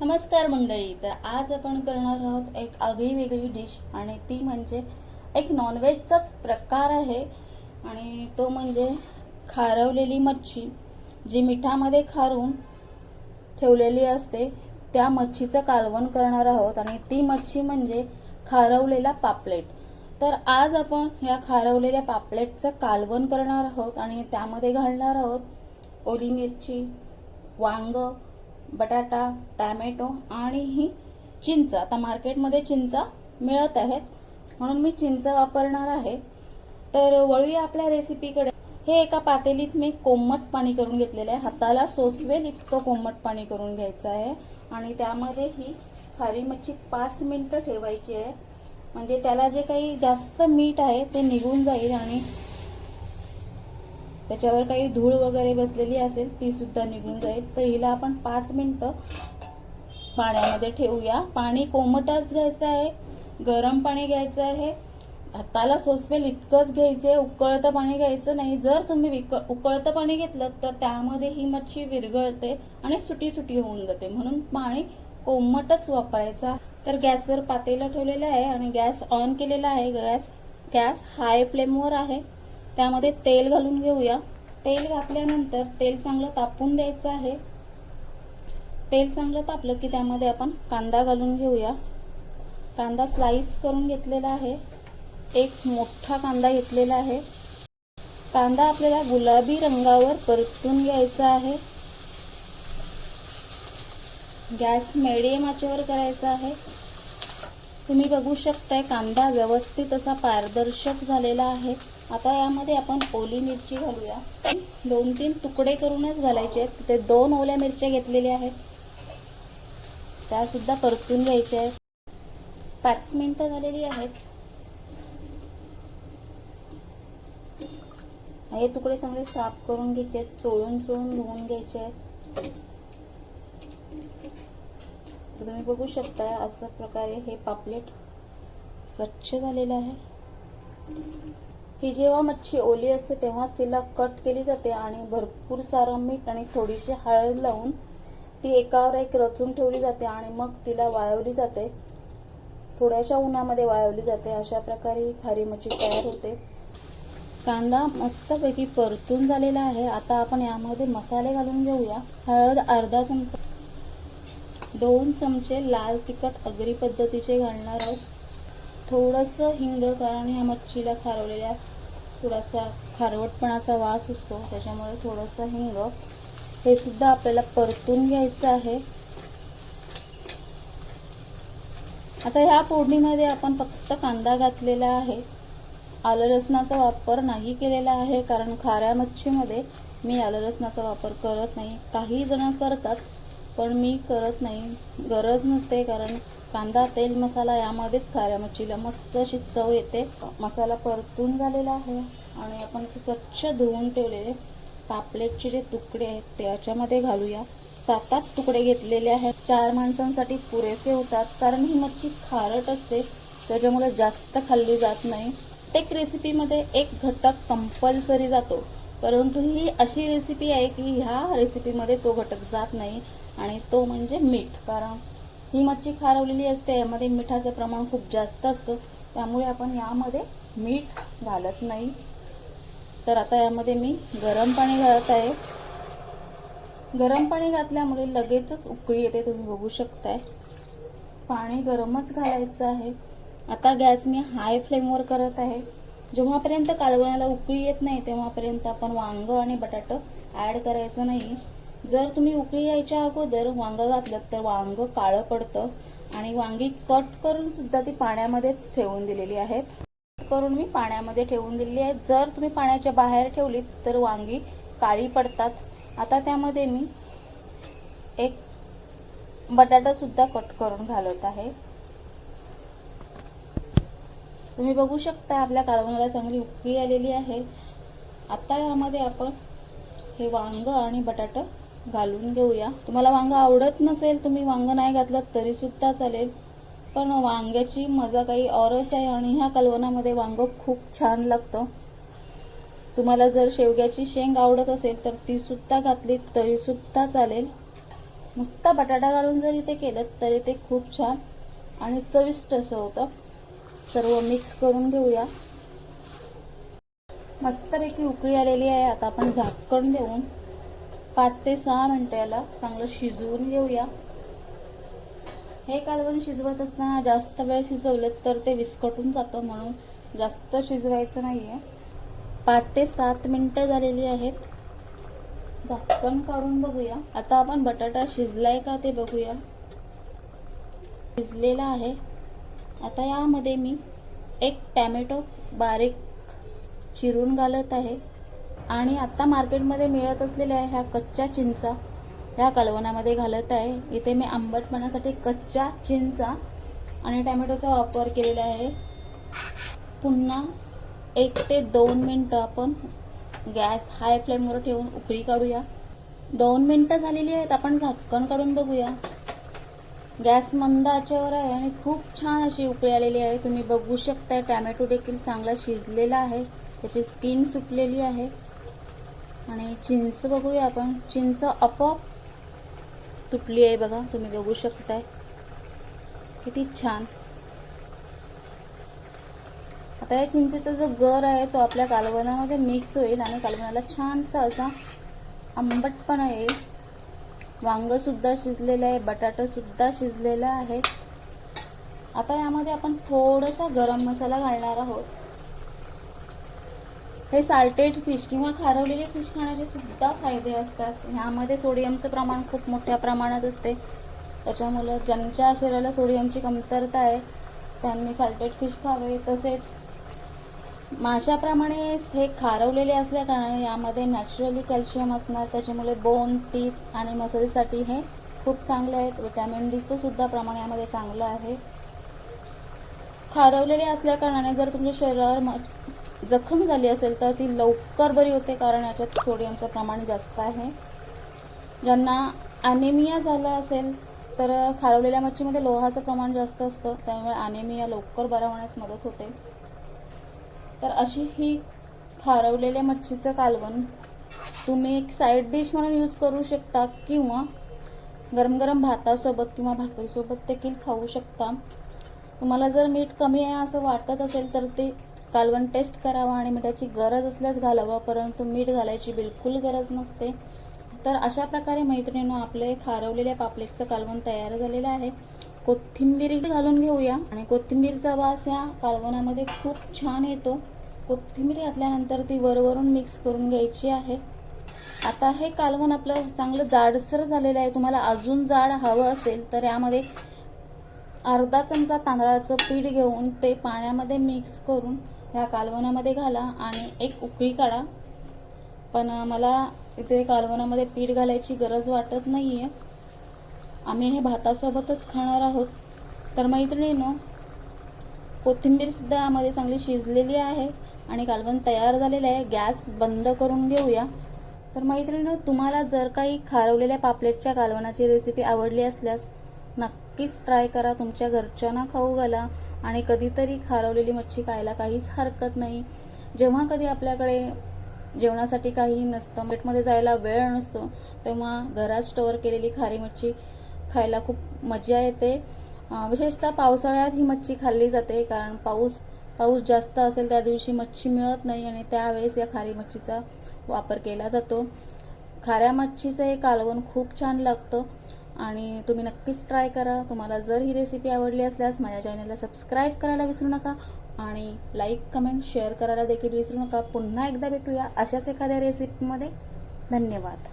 नमस्कार मंडळी तर आज आपण करणार आहोत एक आगळी वेगळी डिश आणि ती म्हणजे एक नॉनव्हेजचाच प्रकार आहे आणि तो म्हणजे खारवलेली मच्छी जी मिठामध्ये खारून ठेवलेली असते त्या मच्छीचं कालवण करणार आहोत आणि ती मच्छी म्हणजे खारवलेला पापलेट. तर आज आपण या खारवलेल्या पापलेटचं कालवण करणार आहोत आणि त्यामध्ये घालणार आहोत ओली मिरची वांग बटाटा टॅमॅटो आणि ही चिंच. आता मार्केटमध्ये चिंचा मिळत आहेत. म्हणून मी चिंच वापरणार आहे. तर वळूया आपल्या रेसिपीकडे. हे एका पातेलीत मी कोमट पाणी करून घेतलेलं आहे. हाताला सोसवेल इतकं कोमट पाणी करून घ्यायचं आहे. आणि त्यामध्ये ही खारी मच्छी पाच मिनटं ठेवायची आहे. म्हणजे त्याला जे काही जास्त मीठ आहे ते निघून जाईल आणि त्याच्यावर काही धूळ वगैरे बसलेली असेल ती सुद्धा निघून जाईल. तर हिला आपण पाच मिनटं पाण्यामध्ये ठेवूया. पाणी कोमटच घ्यायचं आहे गरम पाणी घ्यायचं आहे. हाताला सोसवेल इतकंच घ्यायचं आहे उकळतं पाणी घ्यायचं नाही. जर तुम्ही विक उकळतं पाणी घेतलं तर त्यामध्ये ही मच्छी विरघळते आणि सुटी सुटी होऊन जाते. म्हणून पाणी कोमटच वापरायचा. तर गॅसवर पातेलं ठेवलेलं आहे आणि गॅस ऑन केलेला आहे. गॅस गॅस हाय फ्लेमवर आहे. त्यामध्ये तेल घालून घेऊया. तेल घातल्यानंतर तेल चांगलं तापून द्यायचं आहे. तेल चांगलं तापलं की त्यामध्ये आपण कांदा घालून घेऊया. कांदा स्लाईस करून घेतलेला आहे. एक मोठा कांदा घेतलेला आहे. कांदा आपल्याला गुलाबी रंगावर परतून घ्यायचा आहे. गॅस मिडियम आचेवर करायचा आहे. तुम्ही बघू शकताय कांदा व्यवस्थित असा पारदर्शक झालेला आहे. आता यामध्ये आपण ओली मिरची घालूया. दोन तीन तुकडे करूनच घालायचे आहेत. तिथे दोन ओल्या मिरच्या घेतलेल्या आहेत. त्यासुद्धा परतून घ्यायच्या आहेत. पाच मिनिटं झालेली आहेत. हे तुकडे चांगले साफ करून घ्यायचे आहेत. चोळून चोळून धुवून घ्यायचे आहेत. तुम्ही बघू शकता असं प्रकारे हे पापलेट स्वच्छ झालेलं आहे. ही जेव्हा मच्छी ओली असते तेव्हाच तिला कट केली जाते आणि भरपूर सारं मीठ आणि थोडीशी हळद लावून ती एकावर एक रचून ठेवली जाते आणि मग तिला वाळवली जाते. थोड्याशा उन्हामध्ये वाळवली जाते. अशा प्रकारे ही खारी मच्छी तयार होते. कांदा मस्तपैकी परतून झालेला आहे. आता आपण यामध्ये मसाले घालून घेऊया. हळद अर्धा चमचा दोन चमचे लाल तिखट अगरी पद्धतीचे घालणार आहोत. थोडंसं हिंग कारण ह्या मच्छीला खारवलेल्या थोडासा खारवटपणाचा वास असतो त्याच्यामुळे थोडंसं हिंग. हे सुद्धा आपल्याला परतून घ्यायचं आहे. आता ह्या फोडणीमध्ये आपण फक्त कांदा घातलेला आहे. आलं लसणाचा वापर नाही केलेला आहे कारण खाऱ्या मच्छीमध्ये मी आलं लसणाचा वापर करत नाही. काही जण करतात पण मी करत नाही. गरज नसते कारण कांदा तेल मसाला यामध्येच खाऱ्या मच्छीला मस्त अशी चव येते. मसाला परतून झालेला आहे आणि आपण स्वच्छ धुवून ठेवलेले पापलेटचे जे तुकडे आहेत त्याच्यामध्ये घालूया. सात आठ तुकडे घेतलेले आहेत. चार माणसांसाठी पुरेसे होतात कारण ही मच्छी खारट असते. त्याच्यामुळे जास्त खाल्ली जात नाही. प्रत्येक रेसिपीमध्ये एक घटक कंपल्सरी जातो. परंतु ही अशी रेसिपी आहे की ह्या रेसिपीमध्ये तो घटक जात नाही आणि तो म्हणजे मीठ. कारण ही मच्छी खारवलेली असते यामध्ये मिठाचं प्रमाण खूप जास्त असतं. त्यामुळे आपण यामध्ये मीठ घालत नाही. तर आता यामध्ये मी गरम पाणी घालत आहे. गरम पाणी घातल्यामुळे लगेचच उकळी येते तुम्ही बघू शकताय. पाणी गरमच घालायचं आहे. आता गॅस मी हाय फ्लेमवर करत आहे. जेव्हापर्यंत कालवणाला उकळी येत नाही तेव्हापर्यंत आपण वांग आणि बटाटं ॲड करायचं नाही. जर तुम्ही उकळी यायच्या अगोदर वांग घातलं तर वांग काळं पडतं आणि वांगी कट करून सुद्धा ती पाण्यामध्येच ठेवून दिलेली आहेत. करून मी पाण्यामध्ये ठेवून दिलेली आहे जर तुम्ही पाण्याच्या बाहेर ठेवलीत तर वांगी काळी पडतात. आता त्यामध्ये मी एक बटाटा सुद्धा कट करून घालत आहे. तुम्ही बघू शकता आपल्या कालवणाला चांगली उकळी आलेली आहे. आता यामध्ये आपण हे वांग आणि बटाटा घालून घेऊया. तुम्हाला वांग आवडत नसेल तुम्ही वांग नाही घातलं तरीसुद्धा चालेल. पण वांग्याची मजा काही औरच आहे आणि ह्या कालवणामध्ये वांग खूप छान लागतं. तुम्हाला जर शेवग्याची शेंग आवडत असेल तर तीसुद्धा घातली तरीसुद्धा चालेल. नुसता बटाटा घालून जरी ते केलं तरी ते खूप छान आणि चविष्ट असं होतं. सर्व मिक्स करून घेऊया. मस्तपैकी उकळी आलेली आहे. आता आपण झाकण देऊन पाच ते सहा मिनटं याला चांगलं शिजवून घेऊया. हे कालवण शिजवत असताना जास्त वेळ शिजवलं तर ते विस्कटून जातं म्हणून जास्त शिजवायचं नाही आहे पाच ते सात मिनटं झालेली आहेत. झाकण काढून बघूया. आता आपण बटाटा शिजलाय का ते बघूया. शिजलेला आहे. आता यामध्ये मी एक टॅमॅटो बारीक चिरून घालत आहे. आणि आत्ता मार्केटमध्ये मिळत असलेल्या ह्या कच्च्या चिंचा ह्या कालवणामध्ये घालत आहे. इथे मी आंबटपणासाठी कच्च्या चिंचा आणि टॅमॅटोचा वापर केलेला आहे. पुन्हा एक ते दोन मिनटं आपण गॅस हाय फ्लेमवर ठेवून उकळी काढूया. दोन मिनटं झालेली आहेत आपण झाकण काढून बघूया. गॅस मंद आचेवर आहे आणि खूप छान अशी उकळी आलेली आहे. तुम्ही बघू शकता टॅमॅटो देखील चांगला शिजलेला आहे. त्याची स्किन सुटलेली आहे. आणि चिंच बघूया आपण. चिंच आपोआप तुटली आहे बघा. तुम्ही बघू शकताय. किती छान. आता या चिंचेचा जो गर आहे तो आपल्या कालवणामध्ये मिक्स होईल आणि कालवणाला छानसा असा आंबटपणा येईल. वांग सुद्धा शिजलेलं आहे बटाटा सुद्धा शिजलेला आहे. आता यामध्ये आपण थोडासा गरम मसाला घालणार आहोत. हे साल्टेड फिश किंवा खारवलेले फिश खाण्याचे सुद्धा फायदे असतात. ह्यामध्ये सोडियमचं प्रमाण खूप मोठ्या प्रमाणात असते. त्याच्यामुळं ज्यांच्या शरीराला सोडियमची कमतरता आहे त्यांनी साल्टेड फिश खावे. तसेच माशाप्रमाणे हे खारवलेले असल्याकारणाने यामध्ये नॅचरली कॅल्शियम असणार त्याच्यामुळे बोन टीथ आणि मसलसाठी हे खूप चांगले आहेत. विटॅमिन डीचं सुद्धा प्रमाण यामध्ये चांगलं आहे. खारवलेले असल्याकारणाने जर तुमच्या शरीरावर म- जखम झाली असेल तर ती लवकर बरी होते कारण याच्यात सोडियमचं प्रमाण जास्त आहे. ज्यांना ॲनेमिया झाला असेल तर खारवलेल्या मच्छीमध्ये लोहाचं प्रमाण जास्त असतं त्यामुळे ॲनेमिया लवकर बरा होण्यास मदत होते. तर अशी ही खारवलेल्या मच्छीचं कालवण तुम्ही एक साईड डिश म्हणून यूज करू शकता किंवा गरम गरम भातासोबत किंवा भाकरीसोबत देखील खाऊ शकता. तुम्हाला जर मीठ कमी आहे असं वाटत असेल तर ते कालवण टेस्ट करावा आणि मिठाची गरज असल्यास घालावा परंतु मीठ घालायची बिलकुल गरज नसते. तर अशा प्रकारे मैत्रिणीनं आपले खारवलेल्या पापलेटचं कालवण तयार झालेलं आहे. कोथिंबीर घालून घेऊया. आणि कोथिंबीरचा वास या कालवणामध्ये खूप छान येतो. कोथिंबीर घातल्यानंतर ती वरवरून मिक्स करून घ्यायची आहे. आता हे कालवण आपलं चांगलं जाडसर झालेलं आहे. तुम्हाला अजून जाड हवं असेल तर यामध्ये अर्धा चमचा तांदळाचं पीठ घेऊन ते पाण्यामध्ये मिक्स करून ह्या कालवणामध्ये घाला आणि एक उकळी काढा. पण मला इथे कालवणामध्ये पीठ घालायची गरज वाटत नाही आहे आम्ही हे भातासोबतच खाणार आहोत. तर मैत्रिणीनो कोथिंबीरसुद्धा यामध्ये चांगली शिजलेली आहे आणि कालवण तयार झालेलं आहे. गॅस बंद करून घेऊया. तर मैत्रिणीनो तुम्हाला जर काही खारवलेल्या पापलेटच्या कालवणाची रेसिपी आवडली असल्यास नक्कीच ट्राय करा. तुमच्या घरच्यांना खाऊ घाला आणि कधीतरी खारवलेली मच्छी खायला काहीच हरकत नाही. जेव्हा कधी आपल्याकडे जेवणासाठी काही नसतं मीठमध्ये जायला वेळ नसतो तेव्हा घरात स्टोअर केलेली खारी मच्छी खायला खूप मजा येते. विशेषतः पावसाळ्यात ही मच्छी खाल्ली जाते कारण पाऊस पाऊस जास्त असेल त्या दिवशी मच्छी मिळत नाही आणि त्यावेळेस या खारी मच्छीचा वापर केला जातो. खाऱ्या मच्छीचं हे कालवण खूप छान लागतं आणि तुम्ही नक्कीच ट्राय करा. तुम्हाला जर ही रेसिपी आवडली असल्यास माझ्या चॅनलला सबस्क्राईब करायला विसरू नका आणि लाईक कमेंट शेअर करायला देखील विसरू नका. पुन्हा एकदा भेटूया अशाच एखाद्या रेसिपीमध्ये धन्यवाद.